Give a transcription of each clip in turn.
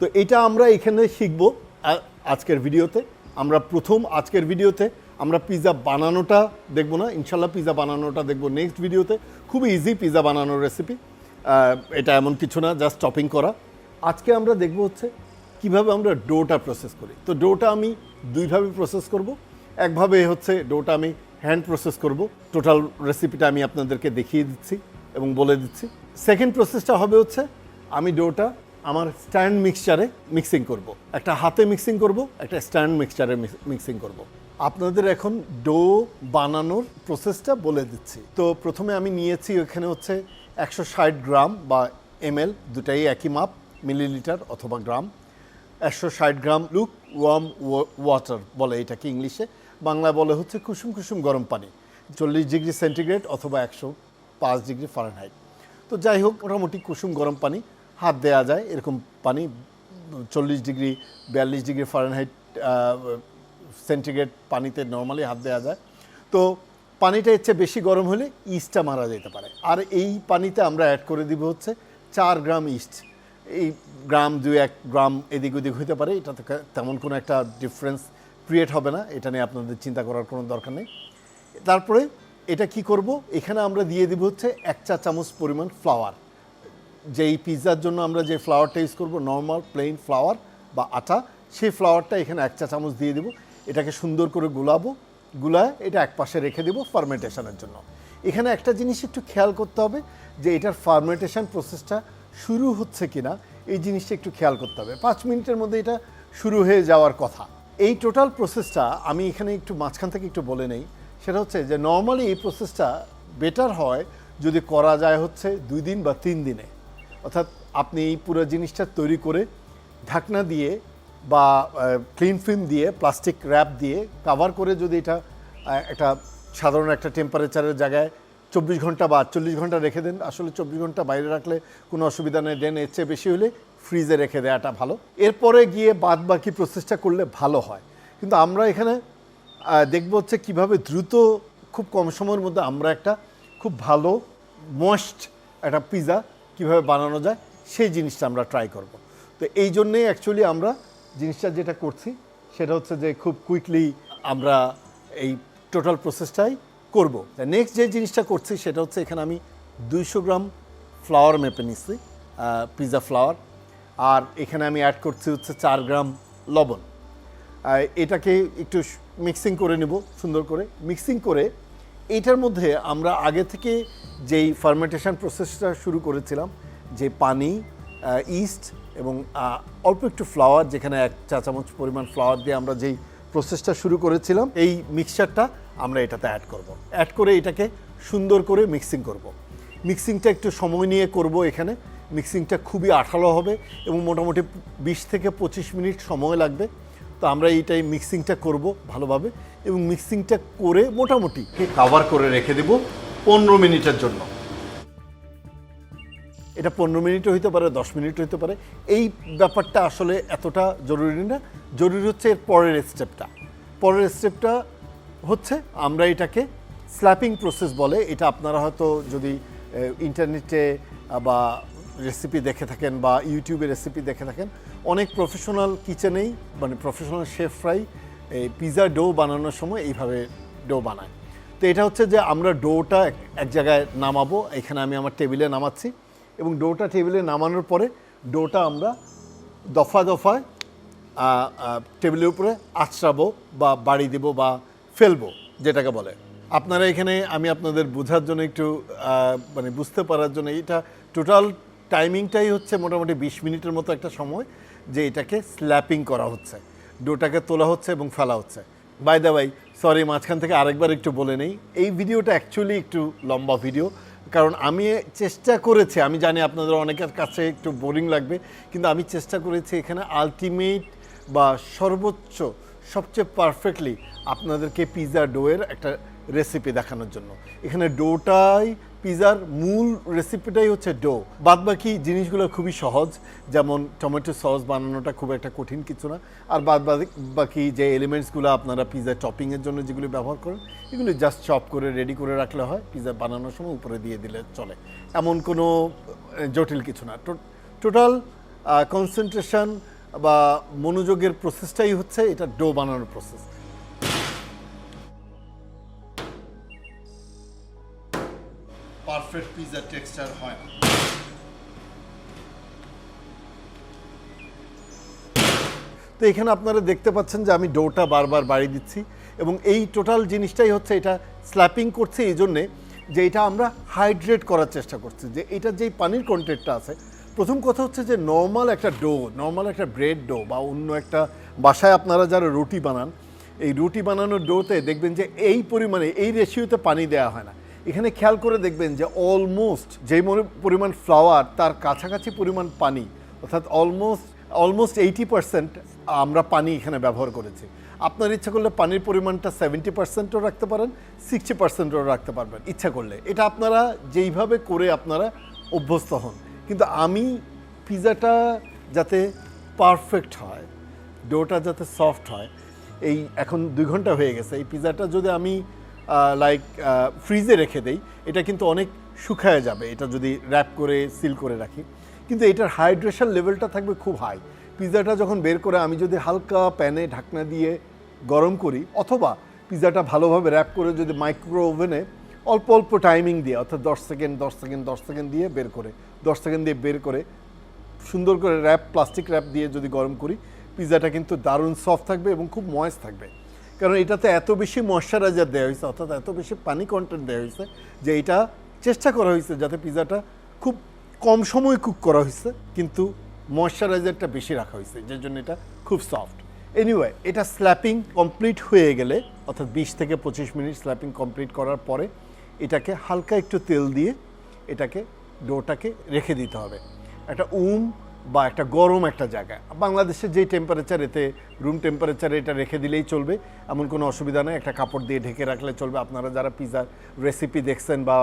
তো এটা আমরা এখানে শিখব আজকের ভিডিওতে। আমরা প্রথম আজকের ভিডিওতে আমরা পিৎজা বানানোটা দেখব না। ইনশাল্লাহ পিৎজা বানানোটা দেখব নেক্সট ভিডিওতে। খুবই ইজি পিৎজা বানানোর রেসিপি এটা এমন কিছু না জাস্ট টপিং করা। আজকে আমরা দেখব হচ্ছে কীভাবে আমরা ডোটা প্রসেস করি। তো ডোটা আমি দুইভাবে প্রসেস করব। একভাবে হচ্ছে ডোটা আমি হ্যান্ড প্রসেস করব। টোটাল রেসিপিটা আমি আপনাদেরকে দেখিয়ে দিচ্ছি এবং বলে দিচ্ছি। সেকেন্ড প্রসেসটা হবে হচ্ছে আমি ডোটা আমার স্ট্যান্ড মিক্সচারে মিক্সিং করব। একটা হাতে মিক্সিং করব, একটা স্ট্যান্ড মিক্সচারে মিক্সিং করব। আপনাদের এখন ডো বানানোর প্রসেসটা বলে দিচ্ছি। তো প্রথমে আমি নিয়েছি ওখানে হচ্ছে একশো ষাট গ্রাম বা এমএল, দুটাই একই মাপ, মিলিলিটার অথবা গ্রাম। একশো ষাট গ্রাম লুক ওয়ার্ম ওয়াটার বলে এটাকে ইংলিশে। বাংলায় বলে হচ্ছে কুসুম কুসুম গরম পানি। চল্লিশ ডিগ্রি সেন্টিগ্রেড অথবা একশো পাঁচ ডিগ্রি ফারেনহাইট। তো যাই হোক, মোটামুটি কুসুম গরম পানি। হাত দেওয়া যায়, এরকম পানি, চল্লিশ ডিগ্রি, বিয়াল্লিশ ডিগ্রি ফারেনহাইট সেন্টিগ্রেড পানিতে নর্মালি হাত দেওয়া যায়। তো পানিটা চেয়ে বেশি গরম হলে ইস্টটা মারা যেতে পারে। আর এই পানিতে আমরা অ্যাড করে দিব হচ্ছে চার গ্রাম ইস্ট। এই গ্রাম দু এক গ্রাম এদিক ওদিক হইতে পারে এটা তেমন কোনো একটা ডিফারেন্স ক্রিয়েট হবে না। এটা নিয়ে আপনাদের চিন্তা করার কোনো দরকার নেই। তারপরে এটা কি করব? এখানে আমরা দিয়ে দিব হচ্ছে এক চা চামচ পরিমাণ ফ্লাওয়ার যেই পিৎজার জন্য আমরা যে ফ্লাওয়ারটা ইউজ করব নর্মাল প্লেন ফ্লাওয়ার বা আটা, সেই ফ্লাওয়ারটা এখানে এক চা চামচ দিয়ে দিব। এটাকে সুন্দর করে গুলাবো, গুলায় এটা এক পাশে রেখে দেবো ফার্মেন্টেশনের জন্য। এখানে একটা জিনিস একটু খেয়াল করতে হবে যে এটার ফার্মেন্টেশন প্রসেসটা শুরু হচ্ছে কিনা, এই জিনিসটা একটু খেয়াল করতে হবে। পাঁচ মিনিটের মধ্যে এটা শুরু হয়ে যাওয়ার কথা। এই টোটাল প্রসেসটা আমি এখানে একটু মাঝখান থেকে একটু বলে নেই। সেটা হচ্ছে যে নর্মালি এই প্রসেসটা বেটার হয় যদি করা যায় হচ্ছে দুই দিন বা তিন দিনে। অর্থাৎ আপনি এই পুরো জিনিসটা তৈরি করে ঢাকনা দিয়ে বা ক্লিন ফিল্ম দিয়ে প্লাস্টিক র্যাপ দিয়ে কাভার করে যদি এটা একটা সাধারণ একটা টেম্পারেচারের জায়গায় চব্বিশ ঘণ্টা বা আটচল্লিশ ঘণ্টা রেখে দেন, আসলে চব্বিশ ঘণ্টা বাইরে রাখলে কোনো অসুবিধা নেই। দেন এর চেয়ে বেশি হলে ফ্রিজে রেখে দেওয়াটা ভালো। এরপরে গিয়ে বাদ বাকি প্রসেসটা করলে ভালো হয়। কিন্তু আমরা এখানে দেখব হচ্ছে কীভাবে দ্রুত, খুব কম সময়ের মধ্যে আমরা একটা খুব ভালো মস্ট একটা পিৎজা কীভাবে বানানো যায়, সেই জিনিসটা আমরা ট্রাই করব। তো এই জন্যেই অ্যাকচুয়ালি আমরা জিনিসটা যেটা করছি, সেটা হচ্ছে যে খুব কুইকলি আমরা এই টোটাল প্রসেসটাই করব। নেক্সট যে জিনিসটা করছি, সেটা হচ্ছে এখানে আমি দুইশো গ্রাম ফ্লাওয়ার মেপে নিচ্ছি পিৎজা ফ্লাওয়ার আর এখানে আমি অ্যাড করছি হচ্ছে চার গ্রাম লবণ। এটাকে একটু মিক্সিং করে নেব, সুন্দর করে। মিক্সিং করে এইটার মধ্যে আমরা আগে থেকে যেই ফার্মেন্টেশন প্রসেসটা শুরু করেছিলাম, যে পানি ইস্ট এবং অল্প একটু ফ্লাওয়ার যেখানে এক চা চামচ পরিমাণ ফ্লাওয়ার দিয়ে আমরা যেই প্রসেসটা শুরু করেছিলাম, এই মিক্সচারটা আমরা এটাতে অ্যাড করব। অ্যাড করে এটাকে সুন্দর করে মিক্সিং করব। মিক্সিংটা একটু সময় নিয়ে করব এখানে। মিক্সিংটা খুবই আঠালো হবে এবং মোটামুটি বিশ থেকে পঁচিশ মিনিট সময় লাগবে। তো আমরা এইটাই মিক্সিংটা করব ভালোভাবে এবং মিক্সিংটা করে মোটামুটি কাভার করে রেখে দেব পনেরো মিনিটের জন্য। এটা পনেরো মিনিটও হইতে পারে দশ মিনিট হইতে পারে। এই ব্যাপারটা আসলে এতটা জরুরি না। জরুরি হচ্ছে এর পরের স্টেপটা পরের স্টেপটা হচ্ছে আমরা এটাকে স্ল্যাপিং প্রসেস বলে। এটা আপনারা হয়তো যদি ইন্টারনেটে বা রেসিপি দেখে থাকেন বা ইউটিউবে রেসিপি দেখে থাকেন অনেক প্রফেশনাল কিচেনেই মানে প্রফেশনাল শেফরাই এই পিৎজা ডো বানানোর সময় এইভাবে ডো বানায়। তো এটা হচ্ছে যে আমরা ডোটা এক- জায়গায় নামাবো, এখানে আমি আমার টেবিলে নামাচ্ছি এবং ডোটা টেবিলে নামানোর পরে ডোটা আমরা দফা দফায় টেবিলের উপরে আছড়াবো বা বাড়ি দেব বা ফেলব, যেটাকে বলে। আপনারা এখানে আমি আপনাদের বোঝার জন্য একটু মানে বুঝতে পারার জন্য এটা টোটাল টাইমিংটাই হচ্ছে মোটামুটি বিশ মিনিটের মতো একটা সময়। যে এটাকে স্ল্যাপিং করা হচ্ছে। ডোটাকে তোলা হচ্ছে এবং ফেলা হচ্ছে। বাই দা বাই সরি মাঝখান থেকে আরেকবার একটু বলে নেই, এই ভিডিওটা অ্যাকচুয়ালি একটু লম্বা ভিডিও কারণ আমি চেষ্টা করেছি, আমি জানি আপনাদের অনেকের কাছে একটু বোরিং লাগবে, কিন্তু আমি চেষ্টা করেছি এখানে আলটিমেট বা সর্বোচ্চ, সবচেয়ে পারফেক্টলি আপনাদেরকে পিৎজা ডোয়ের একটা রেসিপি দেখানোর জন্য। এখানে ডোটাই পিৎজার মূল রেসিপিটাই হচ্ছে ডো বাদ বাকি জিনিসগুলো খুবই সহজ, যেমন টমেটো সস বানানোটা খুব একটা কঠিন কিছু না। আর বাদ বাকি- যে এলিমেন্টসগুলো আপনারা পিৎজা টপিংয়ের জন্য যেগুলো ব্যবহার করেন, এগুলো জাস্ট চপ করে রেডি করে রাখলে হয় পিৎজা বানানোর সময় উপরে দিয়ে দিলে চলে। এমন কোনো জটিল কিছু না। টোটাল কনসেন্ট্রেশন বা মনোযোগের প্রসেসটাই হচ্ছে এটা ডো বানানোর প্রসেস পারফেক্ট পিজা টেক্সচার হয় তো এখানে আপনারা দেখতে পাচ্ছেন যে আমি ডোটা বারবার বাড়ি দিচ্ছি এবং এই টোটাল জিনিসটাই হচ্ছে এটা স্ল্যাপিং করছে এই জন্যে যে এটা আমরা হাইড্রেট করার চেষ্টা করছি। যে এটা যেই পানির কন্টেন্টটা আছে, প্রথম কথা হচ্ছে যে নর্মাল একটা ডো নর্মাল একটা ব্রেড ডো বা অন্য একটা বাসায় আপনারা যারা রুটি বানান, এই রুটি বানানোর ডোতে দেখবেন যে এই পরিমাণে, এই রেশিওতে পানি দেওয়া হয় না। এখানে খেয়াল করে দেখবেন যে অলমোস্ট যেই পরিমাণ ফ্লাওয়ার তার কাছাকাছি পরিমাণ পানি, অর্থাৎ অলমোস্ট অলমোস্ট এইটি পার্সেন্ট আমরা পানি এখানে ব্যবহার করেছি। আপনার ইচ্ছা করলে পানির পরিমাণটা সেভেন্টি পার্সেন্টও রাখতে পারেন সিক্সটি পার্সেন্টও রাখতে পারবেন, ইচ্ছা করলে। এটা আপনারা যেইভাবে করে আপনারা অভ্যস্ত হন। কিন্তু আমি পিজাটা যাতে পারফেক্ট হয়, ডোটা যাতে সফট হয়, এই এখন দুই ঘণ্টা হয়ে গেছে, এই পিজাটা যদি আমি লাইক ফ্রিজে রেখে দেই, এটা কিন্তু অনেক শুকায় যাবে। এটা যদি র্যাপ করে সিল করে রাখি। কিন্তু এটার হাইড্রেশন লেভেলটা থাকবে খুব হাই পিজাটা যখন বের করে আমি যদি হালকা প্যানে ঢাকনা দিয়ে গরম করি, অথবা পিজাটা ভালোভাবে র্যাপ করে যদি মাইক্রো ওভেনে অল্প অল্প টাইমিং দিয়ে, অর্থাৎ দশ সেকেন্ড দশ সেকেন্ড দশ সেকেন্ড দিয়ে বের করে, দশ সেকেন্ড দিয়ে বের করে, সুন্দর করে র্যাপ প্লাস্টিক র্যাপ দিয়ে যদি গরম করি পিৎজাটা কিন্তু দারুণ সফট থাকবে এবং খুব ময়েস থাকবে। কারণ এটাতে এত বেশি ময়শ্চারাইজার দেওয়া হয়েছে, অর্থাৎ এত বেশি পানি কন্টেন্ট দেওয়া হয়েছে যে এটা চেষ্টা করা হয়েছে যাতে পিৎজাটা খুব কম সময় কুক করা হয়েছে, কিন্তু ময়শ্চারাইজারটা বেশি রাখা হয়েছে যার জন্য এটা খুব সফট এনিওয়ে এটা স্ল্যাপিং কমপ্লিট হয়ে গেলে, অর্থাৎ বিশ থেকে পঁচিশ মিনিট স্ল্যাপিং কমপ্লিট করার পরে এটাকে হালকা একটু তেল দিয়ে এটাকে ডোটাকে রেখে দিতে হবে। একটা উম বা একটা গরম একটা জায়গা। বাংলাদেশের যে টেম্পারেচার এতে রুম টেম্পারেচারে এটা রেখে দিলেই চলবে, এমন কোনো অসুবিধা নেই। একটা কাপড় দিয়ে ঢেকে রাখলে চলবে। আপনারা যারা পিজার রেসিপি দেখছেন বা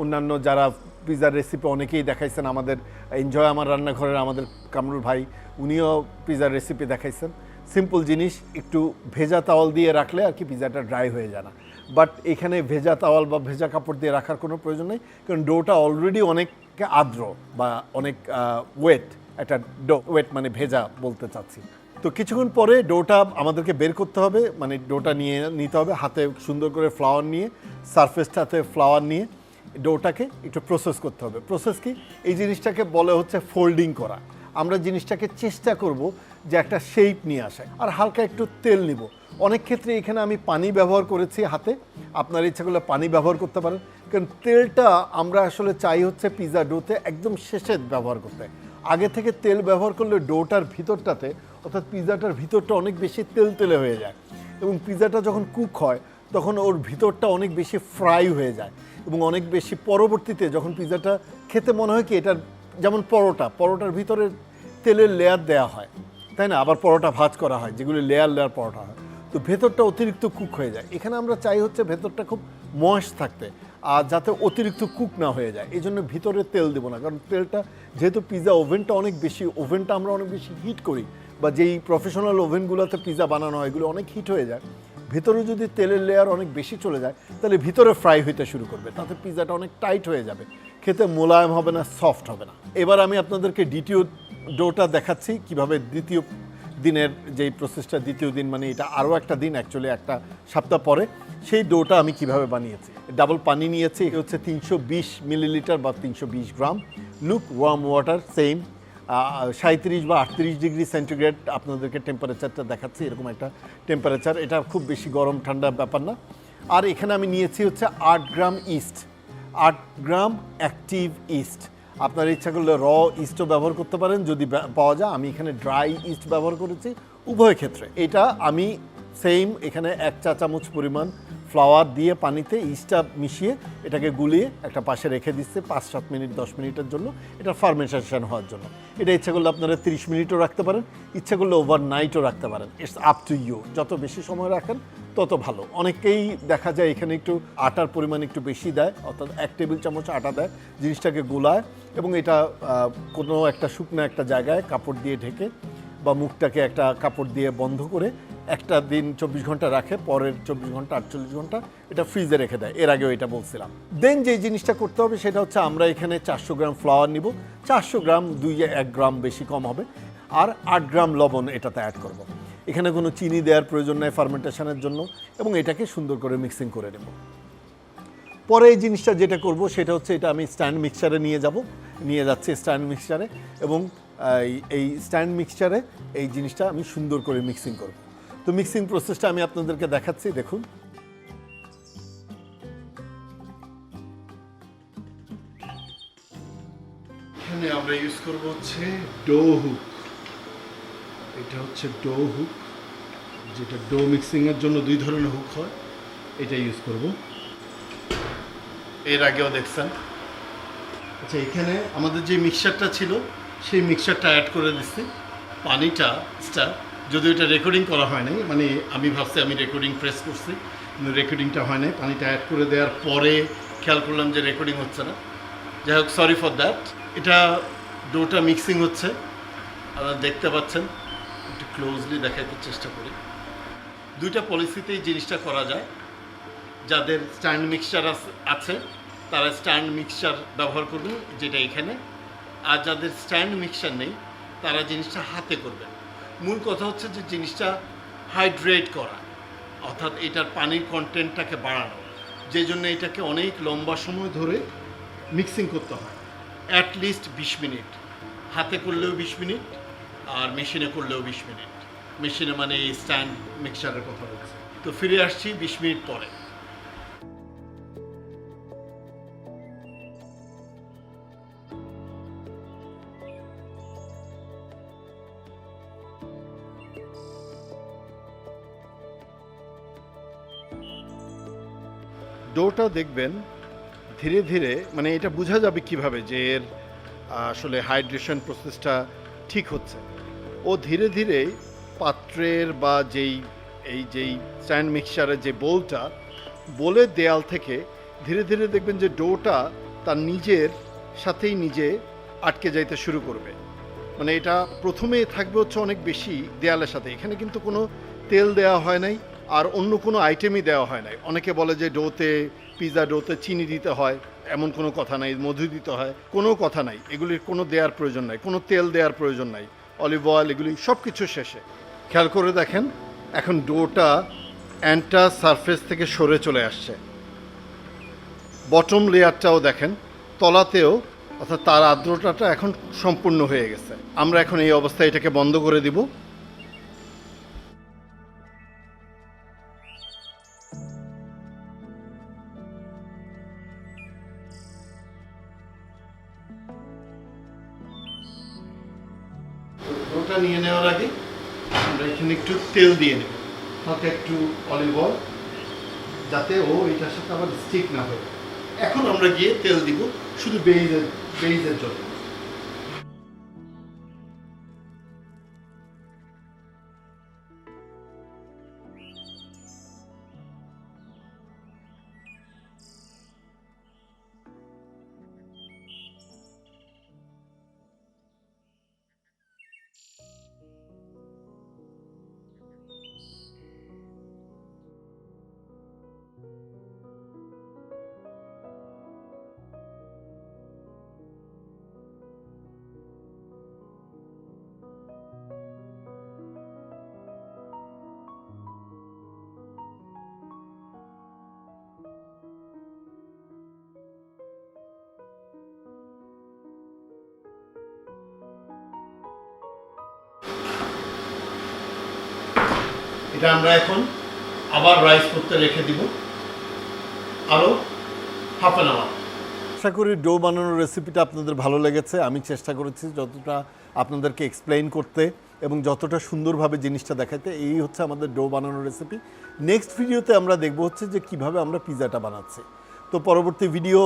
অন্যান্য যারা পিজার রেসিপি অনেকেই দেখাইছেন, আমাদের এনজয় আমার রান্নাঘরের আমাদের কামরুল ভাই, উনিও পিজার রেসিপি দেখাইছেন। সিম্পল জিনিস, একটু ভেজা তাওয়াল দিয়ে রাখলে আর কি পিজাটা ড্রাই হয়ে যায় না। বাট এখানে ভেজা তাওয়াল বা ভেজা কাপড় দিয়ে রাখার কোনো প্রয়োজন নেই, কারণ ডোটা অলরেডি অনেক আর্দ্র বা অনেক ওয়েট একটা ডো ওয়েট মানে ভেজা বলতে চাচ্ছি। তো কিছুক্ষণ পরে ডোটা আমাদেরকে বের করতে হবে মানে ডোটা নিয়ে নিতে হবে, হাতে সুন্দর করে ফ্লাওয়ার নিয়ে সারফেসটাতে ফ্লাওয়ার নিয়ে ডোটাকে একটু প্রসেস করতে হবে। প্রসেস কি? এই জিনিসটাকে বলে হচ্ছে ফোল্ডিং করা। আমরা জিনিসটাকে চেষ্টা করব যে একটা শেপ নিয়ে আসে আর হালকা একটু তেল নিব। অনেক ক্ষেত্রে এখানে আমি পানি ব্যবহার করেছি হাতে। আপনার ইচ্ছা করলে পানি ব্যবহার করতে পারেন। কারণ তেলটা আমরা আসলে চাই হচ্ছে পিৎজা ডোতে একদম শেষে ব্যবহার করতে। আগে থেকে তেল ব্যবহার করলে ডোটার ভিতরটাতে, অর্থাৎ পিৎজাটার ভিতরটা অনেক বেশি তেল তেলে হয়ে যায়। এবং পিৎজাটা যখন কুক হয়, তখন ওর ভিতরটা অনেক বেশি ফ্রাই হয়ে যায় এবং অনেক বেশি পরবর্তীতে যখন পিৎজাটা খেতে মনে হয় কি, এটার যেমন পরোটা, পরোটার ভিতরে তেলের লেয়ার দেওয়া হয়। তাই না? আবার পরোটা ভাজ করা হয়, যেগুলি লেয়ার লেয়ার পরোটা হয়। তো ভেতরটা অতিরিক্ত কুক হয়ে যায়। এখানে আমরা চাই হচ্ছে ভেতরটা খুব ময়েস থাকতে। আর যাতে অতিরিক্ত কুক না হয়ে যায়। এই জন্য ভিতরে তেল দেবো না। কারণ তেলটা, যেহেতু পিৎজা ওভেনটা অনেক বেশি ওভেনটা আমরা অনেক বেশি হিট করি, বা যেই প্রফেশনাল ওভেনগুলোতে পিৎজা বানানো হয়, এগুলো অনেক হিট হয়ে যায়। ভিতরে যদি তেলের লেয়ার অনেক বেশি চলে যায়, তাহলে ভিতরে ফ্রাই হইতে শুরু করবে। তাতে পিৎজাটা অনেক টাইট হয়ে যাবে। খেতে মোলায়েম হবে না সফট হবে না। এবার আমি আপনাদেরকে দ্বিতীয় ডোটা দেখাচ্ছি, কীভাবে দ্বিতীয় দিনের যেই প্রসেসটা দ্বিতীয় দিন মানে এটা আরও একটা দিন অ্যাকচুয়ালি একটা সপ্তাহ পরে। সেই ডোটা আমি কীভাবে বানিয়েছি? ডাবল পানি নিয়েছি হচ্ছে তিনশো বিশ মিলিলিটার বা তিনশো বিশ gram. Lukewarm water same সাঁত্রিশ বা আটত্রিশ ডিগ্রি সেন্টিগ্রেড আপনাদেরকে টেম্পারেচারটা দেখাচ্ছি, এরকম একটা টেম্পারেচার এটা খুব বেশি গরম, ঠান্ডা ব্যাপার না। আর এখানে আমি নিয়েছি হচ্ছে আট গ্রাম ইস্ট আট গ্রাম অ্যাক্টিভ ইস্ট আপনার ইচ্ছা করলে র ইস্টও ব্যবহার করতে পারেন, যদি পাওয়া যায়। আমি এখানে ড্রাই ইস্ট ব্যবহার করেছি উভয় ক্ষেত্রে। এটা আমি সেম এখানে এক চা চামচ পরিমাণ ফ্লাওয়ার দিয়ে পানিতে ইস্টটা মিশিয়ে এটাকে গুলিয়ে একটা পাশে রেখে দিচ্ছে পাঁচ, সাত মিনিট, দশ মিনিটের জন্য। এটা ফার্মেন্টেশন হওয়ার জন্য। এটা ইচ্ছা করলে আপনারা তিরিশ মিনিটও রাখতে পারেন, ইচ্ছা করলে ওভার নাইটও রাখতে পারেন। ইটস আপ টু ইউ যত বেশি সময় রাখেন, তত ভালো। অনেকেই দেখা যায় এখানে একটু আটার পরিমাণ একটু বেশি দেয়, অর্থাৎ এক টেবিল চামচ আটা দেয়, জিনিসটাকে গোলায় এবং এটা কোনো একটা শুকনো একটা জায়গায় কাপড় দিয়ে ঢেকে বা মুখটাকে একটা কাপড় দিয়ে বন্ধ করে একটা দিন চব্বিশ ঘণ্টা রাখে, পরের চব্বিশ ঘণ্টা আটচল্লিশ ঘণ্টা এটা ফ্রিজে রেখে দেয়। এর আগেও এটা বলছিলাম। দেন যে জিনিসটা করতে হবে সেটা হচ্ছে আমরা এখানে চারশো গ্রাম ফ্লাওয়ার নিব। চারশো গ্রাম দুই এক গ্রাম বেশি কম হবে। আর আট গ্রাম লবণ এটাতে অ্যাড করব। এখানে কোনো চিনি দেওয়ার প্রয়োজন নেই ফার্মেন্টেশনের জন্য এবং এটাকে সুন্দর করে মিক্সিং করে নেব। পরে এই জিনিসটা যেটা করব সেটা হচ্ছে এটা আমি স্ট্যান্ড মিক্সচারে নিয়ে যাব। নিয়ে যাচ্ছি স্ট্যান্ড মিক্সচারে এবং এই- স্ট্যান্ড মিক্সচারে এই জিনিসটা আমি সুন্দর করে মিক্সিং করব। তো মিক্সিং প্রসেসটা আমি আপনাদেরকে দেখাচ্ছি, দেখুন। এখানে আমরা ইউজ করব হচ্ছে ডো হুক এটা হচ্ছে ডো হুক যেটা ডো মিক্সিংয়ের জন্য দুই ধরনের হুক হয়। এটা ইউজ করব। এর আগেও দেখছেন। আচ্ছা এখানে আমাদের যে মিক্সচারটা ছিল, সেই মিক্সারটা অ্যাড করে দিচ্ছি। পানিটা টা যদিও এটা রেকর্ডিং করা হয় নাই মানে আমি ভাবছি আমি রেকর্ডিং প্রেস করছি, কিন্তু রেকর্ডিংটা হয় নাই। পানিটা অ্যাড করে দেওয়ার পরে খেয়াল করলাম যে রেকর্ডিং হচ্ছে না। যাই হোক সরি ফর দ্যাট এটা ডোটা মিক্সিং হচ্ছে। আপনারা দেখতে পাচ্ছেন, একটু ক্লোজলি দেখাতে চেষ্টা করি। দুইটা পলিসিতেই জিনিসটা করা যায়। যাদের স্ট্যান্ড মিক্সচার আছে, তারা স্ট্যান্ড মিক্সচার ব্যবহার করবেন, যেটা এখানে। আর যাদের স্ট্যান্ড মিক্সচার নেই, তারা জিনিসটা হাতে করবেন। মূল কথা হচ্ছে যে জিনিসটা হাইড্রেট করা, অর্থাৎ এটার পানির কন্টেন্টটাকে বাড়ানো, যে জন্য এটাকে অনেক লম্বা সময় ধরে মিক্সিং করতে হয়। অ্যাট লিস্ট বিশ মিনিট। হাতে করলেও বিশ মিনিট, আর মেশিনে করলেও বিশ মিনিট। মেশিনে মানে এই স্ট্যান্ড মিক্সচারের কথা বলছি। তো ফিরে আসছি বিশ মিনিট পরে। ডোটা দেখবেন, ধীরে ধীরে মানে এটা বোঝা যাবে কীভাবে যে এর, আসলে হাইড্রেশন প্রসেসটা ঠিক হচ্ছে। ও ধীরে ধীরে পাত্রের বা যেই, এই যেই স্ট্যান্ড মিক্সচারের যে বোলটা বোলের দেয়াল থেকে ধীরে ধীরে দেখবেন যে ডোটা তার নিজের সাথেই নিজে আটকে যাইতে শুরু করবে। মানে এটা প্রথমে থাকবে হচ্ছে অনেক বেশি দেয়ালের সাথে। এখানে কিন্তু কোনো তেল দেওয়া হয় নাই। আর অন্য কোনো আইটেমই দেওয়া হয় নাই। অনেকে বলে যে ডোতে পিৎজা ডোতে চিনি দিতে হয়, এমন কোনো কথা নাই, মধু দিতে হয়, কোনো কথা নাই। এগুলির কোনো দেওয়ার প্রয়োজন নাই, কোনো তেল দেওয়ার প্রয়োজন নাই। অলিভ অয়েল, এগুলি সব কিছু শেষে। খেয়াল করে দেখেন, এখন ডোটা অ্যান্টা সারফেস থেকে সরে চলে আসছে। বটম লেয়ারটাও দেখেন, তলাতেও, অর্থাৎ তার আর্দ্রতাটা এখন সম্পূর্ণ হয়ে গেছে। আমরা এখন এই অবস্থায় এটাকে বন্ধ করে দিব। ওটা নিয়ে নেওয়ার আগে আমরা এখানে একটু তেল দিয়ে নেব। হালকা একটু অলিভ অয়েল যাতে ও এটার সাথে আবার স্টিক না হয়। এখন আমরা গিয়ে তেল দিব শুধু বেইজের বেইজের জন্য। এটা আমরা এখন আবার রাইস করতে রেখে দিব। আরও হাফ অ্যান আওয়ার আশা করি ডো বানানোর রেসিপিটা আপনাদের ভালো লেগেছে। আমি চেষ্টা করেছি যতটা আপনাদেরকে এক্সপ্লেইন করতে এবং যতটা সুন্দরভাবে জিনিসটা দেখাতে এই হচ্ছে আমাদের ডো বানানোর রেসিপি নেক্সট ভিডিওতে আমরা দেখব হচ্ছে যে কীভাবে আমরা পিৎজাটা বানাচ্ছি। তো পরবর্তী ভিডিও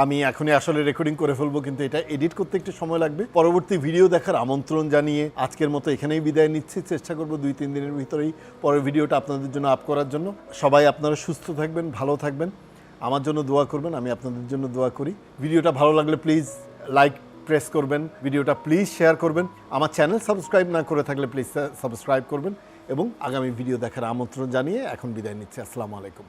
আমি এখনই আসলে রেকর্ডিং করে ফেলব, কিন্তু এটা এডিট করতে একটু সময় লাগবে। পরবর্তী ভিডিও দেখার আমন্ত্রণ জানিয়ে আজকের মতো এখানেই বিদায় নিচ্ছি। চেষ্টা করব দুই, তিন দিনের ভিতরেই পরের ভিডিওটা আপনাদের জন্য আপ করার জন্য। সবাই আপনারা সুস্থ থাকবেন, ভালো থাকবেন। আমার জন্য দোয়া করবেন, আমি আপনাদের জন্য দোয়া করি। ভিডিওটা ভালো লাগলে প্লিজ লাইক প্রেস করবেন। ভিডিওটা প্লিজ শেয়ার করবেন। আমার চ্যানেল সাবস্ক্রাইব না করে থাকলে প্লিজ সাবস্ক্রাইব করবেন। এবং আগামী ভিডিও দেখার আমন্ত্রণ জানিয়ে এখন বিদায় নিচ্ছি। আসসালামু আলাইকুম।